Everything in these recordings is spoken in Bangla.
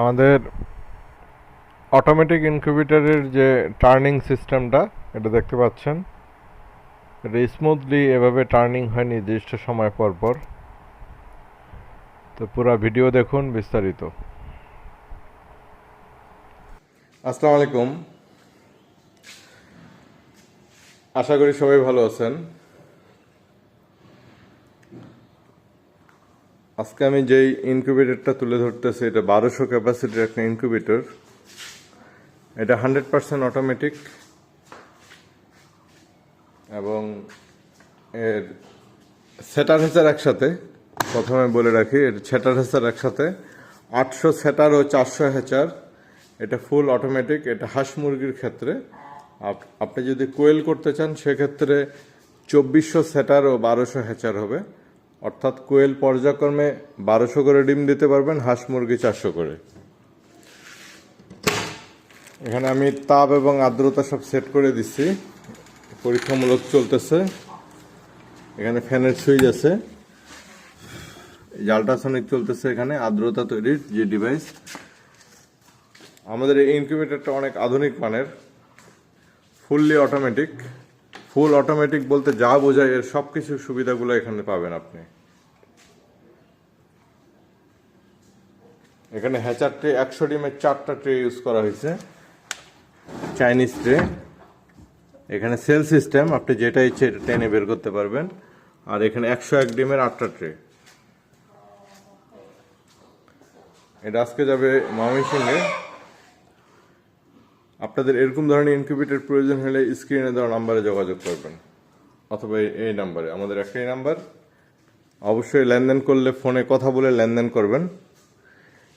আমাদের অটোমেটিক ইনকিউবেটরের যে টার্নিং সিস্টেমটা এটা দেখতে পাচ্ছেন। এটা স্মুথলি এভাবে টার্নিং হয় নির্দিষ্ট সময় পর পর। তো পুরো ভিডিও দেখুন বিস্তারিত। আসসালামু আলাইকুম। আশা করি সবাই ভালো আছেন। আজকে আমি যেই ইনকিউবেটরটা তুলে ধরতেছি, এটা বারোশো ক্যাপাসিটির একটা ইনকিউবেটর এটা হান্ড্রেড পার্সেন্ট অটোমেটিক এবং এর সেটার হেসার একসাথে, প্রথমে বলে রাখি, এর সেটার হেসার একসাথে, আটশো সেটার ও চারশো হেচার এটা ফুল অটোমেটিক এটা হাঁস মুরগির ক্ষেত্রে। আপ- আপনি যদি কোয়েল করতে চান, সেক্ষেত্রে চব্বিশশো সেটার ও বারোশো হেচার হবে। অর্থাৎ কোয়েল পর্যায়ক্রমে বারোশো করে ডিম দিতে পারবেন, হাঁস মুরগি চারশো করে। এখানে আমি তাপ এবং আর্দ্রতা সব সেট করে দিচ্ছি। পরীক্ষামূলক চলতেছে। এখানে ফ্যানের সুইচ আছে। আল্ট্রাসনিক চলতেছে এখানে, আর্দ্রতা তৈরির যে ডিভাইস আমাদের এই ইনকিউবেটরটা অনেক আধুনিক মানের ফুললি অটোমেটিক ফুল অটোমেটিক বলতে যা বোঝায়, এর সব কিছু সুবিধাগুলো এখানে পাবেন আপনি। এখানে হ্যাচার ট্রে একশো ডিমের চারটা ট্রে ইউজ করা হয়েছে। চাইনিজ ট্রে এখানে সেল সিস্টেম আপনি যেটা ইচ্ছে এটা টেনে বের করতে পারবেন। আর এখানে একশো এক ডিমের আটটা ট্রে এটা আজকে যাবে ময়মনসিংহে। আপনাদের এরকম ধরনের ইনকিউবেটর প্রয়োজন হলে স্ক্রিনে দেওয়া নাম্বারে যোগাযোগ করবেন। অথবা এই- নাম্বারে আমাদের একটাই নাম্বার অবশ্যই লেনদেন করলে ফোনে কথা বলে লেনদেন করবেন।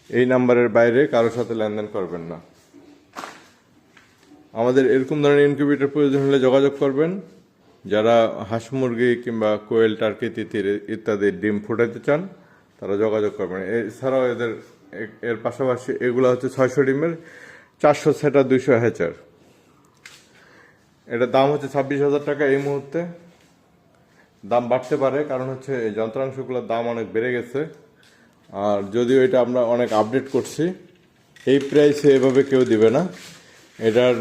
এই নাম্বারের বাইরে কারোর সাথে লেনদেন করবেন না। আমাদের এরকম ধরনের ইনকিউবেটর প্রয়োজন হলে যোগাযোগ করবেন। যারা হাঁস মুরগি কিংবা কোয়েল টার্কি তিতির ইত্যাদি ডিম ফুটাইতে চান, তারা যোগাযোগ করবেন। এছাড়াও এদের এর পাশাপাশি এগুলো হচ্ছে ছয়শো ডিমের চারশো সেটা দুইশো হ্যাচার এটার দাম হচ্ছে ছাব্বিশ হাজার টাকা এই মুহূর্তে। দাম বাড়তে পারে, কারণ হচ্ছে এই যন্ত্রাংশগুলোর দাম অনেক বেড়ে গেছে। আর যদিও এটা আমরা অনেক আপডেট করছি, এই প্রাইসে এভাবে কেউ দিবে না। এটার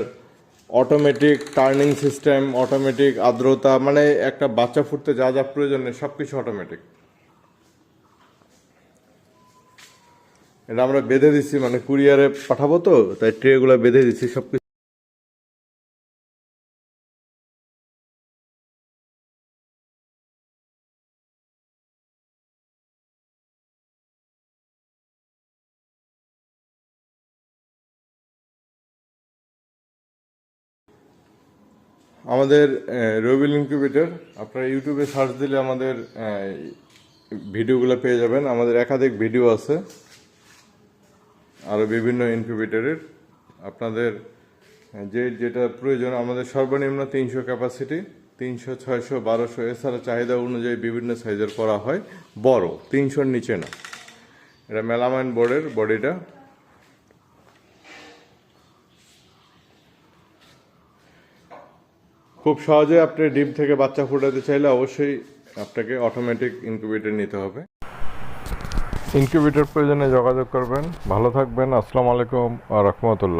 অটোমেটিক টার্নিং সিস্টেম অটোমেটিক আর্দ্রতা মানে একটা বাচ্চা ফুটতে যা যা প্রয়োজন সব কিছু অটোমেটিক এটা আমরা বেঁধে দিচ্ছি মানে কুরিয়ারে পাঠাবো তো, তাই ট্রেগুলো বেঁধে দিচ্ছি সব আমাদের রবিল ইনকিউবেটর আপনারা ইউটিউবে সার্চ দিলে আমাদের ভিডিওগুলো পেয়ে যাবেন। আমাদের একাধিক ভিডিও আছে। আরও বিভিন্ন ইনকিউবেটরের আপনাদের যে যেটা প্রয়োজন, আমাদের সর্বনিম্ন তিনশো ক্যাপাসিটি তিনশো, ছয়শো, বারোশো, এছাড়া চাহিদা অনুযায়ী বিভিন্ন সাইজের করা হয়। বড়, তিনশোর নিচে না। এটা মেলামাইন বোর্ডের বডিটা। খুব সহজে আপনি ডিম থেকে বাচ্চা ফুটাতে চাইলে অবশ্যই আপনাকে অটোমেটিক ইনকিউবেটর নিতে হবে। ইনকিউবেটর প্রয়োজনে যোগাযোগ করবেন। ভালো থাকবেন। আসসালামু আলাইকুম রহমতুল্লাহ।